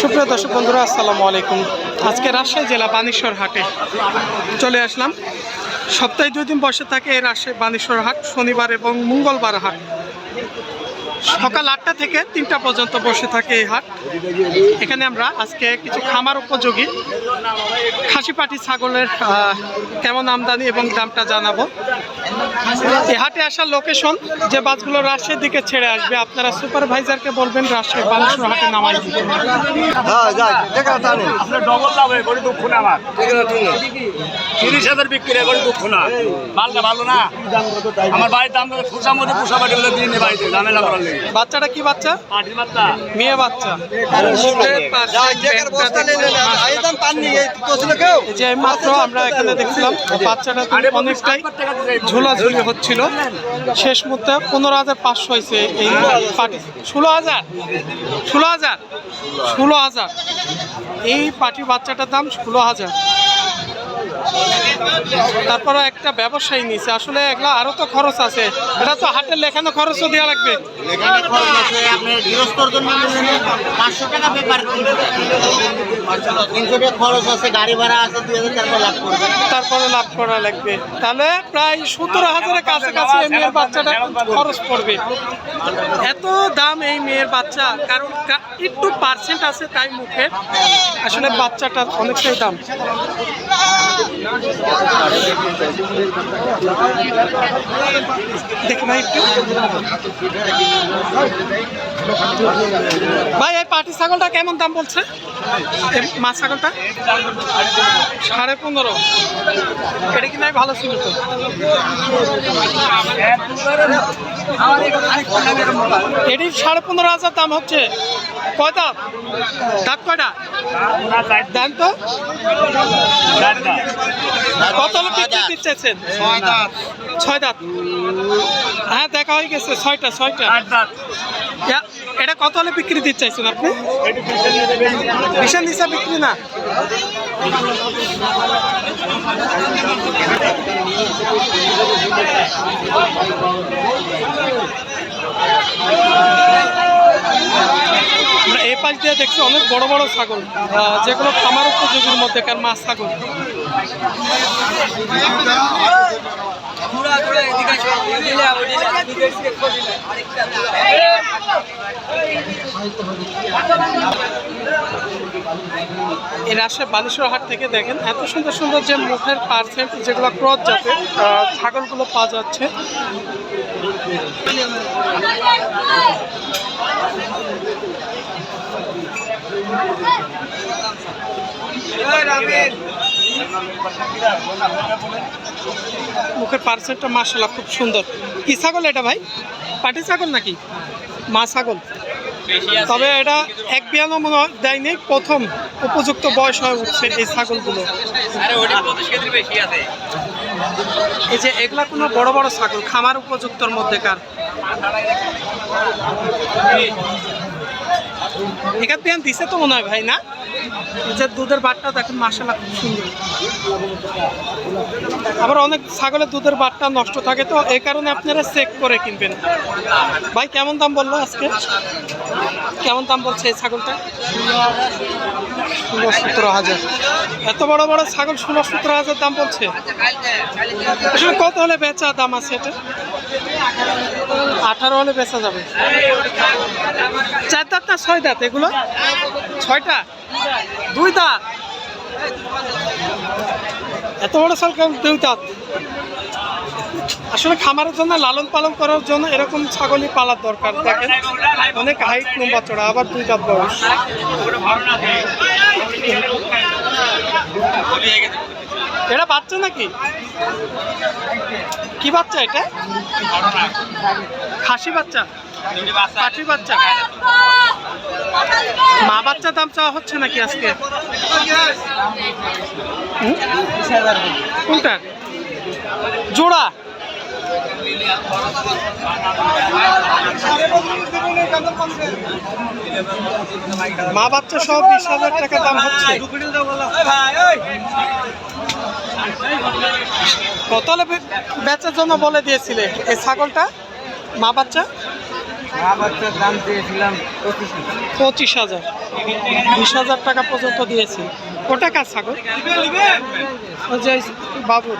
সুপ্রিয় দর্শক বন্ধুরা, আসসালামু আলাইকুম। আজকে রাজশাহী জেলা বানেশ্বর হাটে চলে আসলাম। সপ্তাহে দুই দিন বসে থাকে এই রাজশাহী বানেশ্বর হাট, শনিবার এবং মঙ্গলবার হাট। সকাল আটটা থেকে তিনটা পর্যন্ত বসে থাকে এই হাট। এখানে আমরা আজকে কিছু খামার উপযোগী। খাসি পাটি ছাগলের কেমন আমদানি এবং দামটা জানাব। এই হাটে আসার লোকেশন যে বাসগুলো রাজশাহীর দিকে ছেড়ে আসবে আপনারা সুপারভাইজারকে বলবেন রাজশাহী বানেশ্বর হাটে নামাই দিতে আপনার ডবল লাভ হয় তিরিশ হাজার বিক্রি কোনো দুঃখ না মালটা ভালো না? আমার বাড়ির দাম মধ্যে পুষা নিয়ে বাড়িতে ঝামেলা করার লেগে। বাচ্চাটা কি বাচ্চা? পাটির মেয়ে বাচ্চা। যে মাত্র আমরা এখানে দেখছিলাম বাচ্চাটা অনেকটাই ঝোলাঝুলি হচ্ছিল। শেষ মুহূর্তে পনেরো হাজার পাঁচশো হয়েছে এই পাটি ষোলো হাজার? ষোলো হাজার? ষোলো হাজার। এই পাটি বাচ্চাটার দাম ষোলো হাজার। তারপরে একটা ব্যবসায়ী নিছে। আসলে এগুলা আরও তো খরচ আছে। এটা তো হাটের লেখানো খরচও দেওয়া লাগবে। পাঁচশো টাকা পেপার তিনশো টাকা খরচ আছে গাড়ি ভাড়া আছে দুই হাজার লাভ করবে। তারপরে লাভ করা লাগবে। তাহলে প্রায় সতেরো হাজারের কাছাকাছি এই মেয়ের বাচ্চাটা খরচ পড়বে। এত দাম এই মেয়ের বাচ্চা কারণ একটু পার্সেন্ট আছে তাই মুখে। আসলে বাচ্চাটার অনেকটাই দাম। ভাই ভাই এই পাটি ছাগলটা কেমন দাম বলছে? এই মা ছাগলটা? সাড়ে পনেরো। এটা কি নাই ভালো ছিল তো? এটি সাড়ে পনেরো হাজার দাম হচ্ছে। কয় দাম দাঁত কয়টা? দেন তো। কত হলে বিক্রি দিতে। ছয় দাঁত। হ্যাঁ দেখা হয়ে গেছে ছয়টা ছয়টা। এটা কত হলে বিক্রি দিতে চাইছেন আপনি? বিশাল নিচা বিক্রি না আমরা এই পাশ দিয়ে দেখছি অনেক বড় বড় ছাগল যেগুলো খামার উপযোগীর মধ্যেকার মাছ ছাগল। এই রাজশাহী বানেশ্বর হাট থেকে দেখেন, এত সুন্দর সুন্দর যে মুখের পার্সেন্ট যেগুলো ক্রস জাতের ছাগলগুলো পাওয়া যাচ্ছে। মুখের পার্সেন্টটা মার্শাল্লাহ খুব সুন্দর। কি ছাগল এটা ভাই? পাটি ছাগল নাকি? মা ছাগল। তবে এটা এক বিয়ানো মনে হয় দেয়নি প্রথম উপযুক্ত বয়স হয়ে উঠছে এই ছাগলগুলো। এই যে এগুলা কোনো বড় বড় ছাগল খামার উপযুক্তর মধ্যেকার। এখান থেকে দিছে তো মনে হয় ভাই না? যে দুধের বাটটা দেখেন মাসালা খুব সুন্দর। আবার অনেক ছাগলের দুধের বাটটা নষ্ট থাকে তো এই কারণে আপনারা চেক করে কিনবেন। ভাই কেমন দাম বলল আজকে? কেমন দাম বলছে এই ছাগলটা? ষোলো সতেরো হাজার। এত বড় বড় ছাগল ষোলো সতেরো হাজার দাম বলছে? আসলে কত হলে বেচা দাম আছে এটা? আঠারো হলে বেচা যাবে। চার দাঁত না ছয় দাঁত এগুলো? ছয়টা? দুই দাঁত? এত বড় সাল দুই দাঁত? আসলে খামারের জন্য লালন পালন করার জন্য এরকম ছাগলই পালার দরকার, দেখেন। অনেক হাইট লম্বা চড়া আবার দুই দাঁত বয়স। এটা বাচ্চা নাকি? কি বাচ্চা এটা? খাসি বাচ্চা? পাঠি বাচ্চা? মা বাচ্চা দাম চাওয়া হচ্ছে নাকি আজকে? কোনটা? জোড়া? মা বাচ্চা সব বিশ হাজার টাকা দাম হচ্ছে। কত হলে বে- বেচার জন্য বলে দিয়েছিলে এই ছাগলটা মা বাচ্চা? বাচ্চার দাম চেয়েছিলাম পঁচিশ হাজার। বিশ হাজার টাকা পর্যন্ত দিয়েছি। ওটা কার ছাগল? যে বাবুর।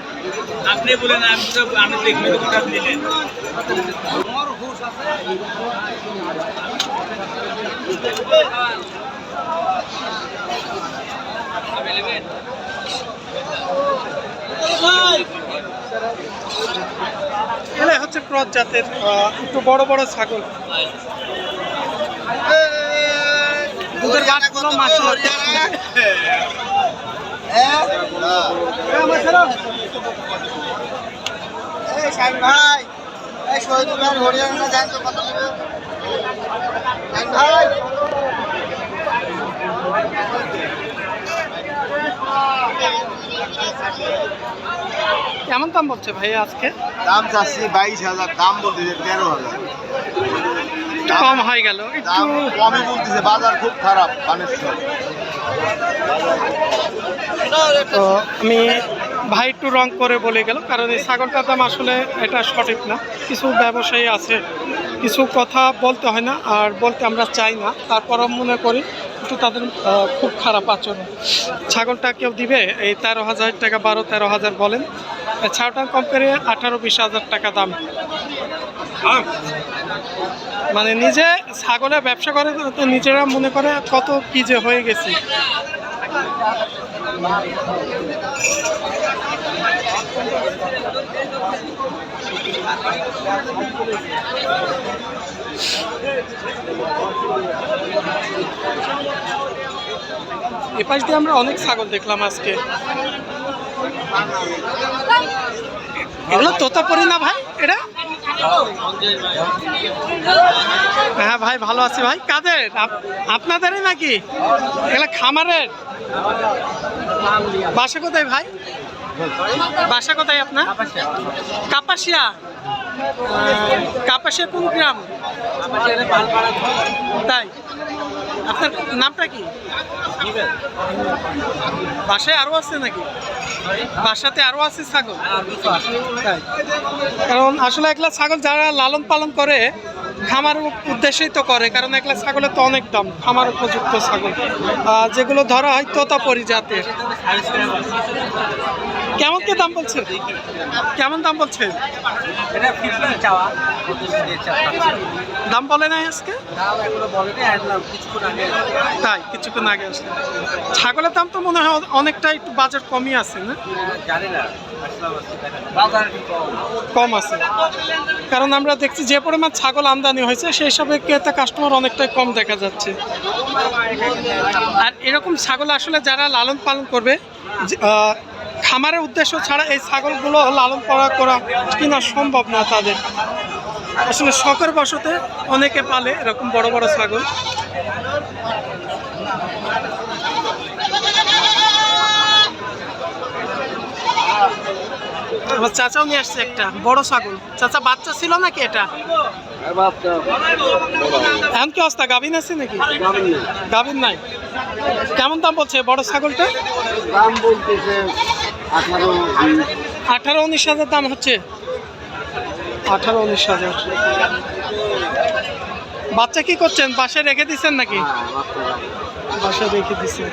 আপনি বলেন আমি তো আমি দেখলে কোনটা দিলেন এলে হচ্ছে ক্রস জাতের একটু বড় বড় ছাগল। দুধের সুন্দর। এই শাহিন ভাই এই শহীদুল ভাই হরিয়ানা যান তো কত নেবে ভাই। কেমন দাম বলছে ভাই আজকে? দাম চাচ্ছি বাইশ হাজার দাম বলতেছে তেরো হাজার। একটু কম হয়ে গেল একটু কমই বলতেছে বাজার খুব খারাপ বানেশ্বর তো আমি ভাই একটু রং করে বলে গেল কারণ এই ছাগলটার দাম আসলে এটা সঠিক না। কিছু ব্যবসায়ী আছে কিছু কথা বলতে হয় না আর বলতে আমরা চাই না। তারপরও মনে করি কিন্তু তাদের খুব খারাপ আচরণ। ছাগলটা কেউ দিবে, এই তেরো হাজার টাকা, বারো তেরো হাজার বলেন। ছাগলটা কম করে আঠারো বিশ হাজার টাকা দাম। মানে নিজে ছাগলের ব্যবসা করে, তো নিজেরা মনে করে কত কি যে হয়ে গেছি। এ পাশ দিয়ে আমরা অনেক ছাগল দেখলাম আজকে। এগুলো তোতাপুরি না ভাই? এটা হ্যাঁ ভাই, ভালো আছি ভাই। কাদের? আপ- আপনাদেরই নাকি? এগুলো খামারের? বাসা কোথায় ভাই? বাসা কোথায় আপনার? কাপাসিয়া। কাপাসিয়া কোন গ্রাম? তাই। আপনার নামটা কি? বাসায় আরও আছে নাকি? বাসাতে আরও আছে ছাগল? কারণ আসলে একলা ছাগল যারা লালন পালন করে, খামার উদ্দেশ্যেই তো করে, কারণ একলা ছাগলের তো অনেক দাম, খামার উপযুক্ত ছাগল। যেগুলো ধরা হয় তোতাপরি জাতের। কেমন কে দাম বলছে কেমন দাম বলছে? এটা দাম বলে নাই আজকে? তাই কিছুক্ষণ আগে আসলে ছাগলের দাম তো মনে হয় অনেকটা একটু বাজার কমই আছে না? কম। আছে। কারণ আমরা দেখছি যে পরিমাণ ছাগল আমদানি হয়েছে সেই হিসাবে ক্রেতা কাস্টমার অনেকটাই কম দেখা যাচ্ছে। আর এরকম ছাগল আসলে যারা লালন পালন করবে খামারের উদ্দেশ্য ছাড়া এই ছাগলগুলো লালন পালন করা কিনা সম্ভব না তাদের। আসলে শখের বসতে অনেকে পালে এরকম বড় বড় ছাগল। আমার চাচাও নিয়ে আসছে একটা বড় ছাগল। চাচা বাচ্চা ছিল নাকি এটা? এখন কি অবস্থা? গাভিন আছে নাকি? গাভিন নাই। কেমন দাম বলছে বড় ছাগলটা? দাম বলতেছে আঠারো উনিশ হাজার দাম হচ্ছে। আঠারো উনিশ হাজার। বাচ্চা কি করছেন? বাসায় রেখে দিচ্ছেন নাকি? বাসায় রেখে দিচ্ছেন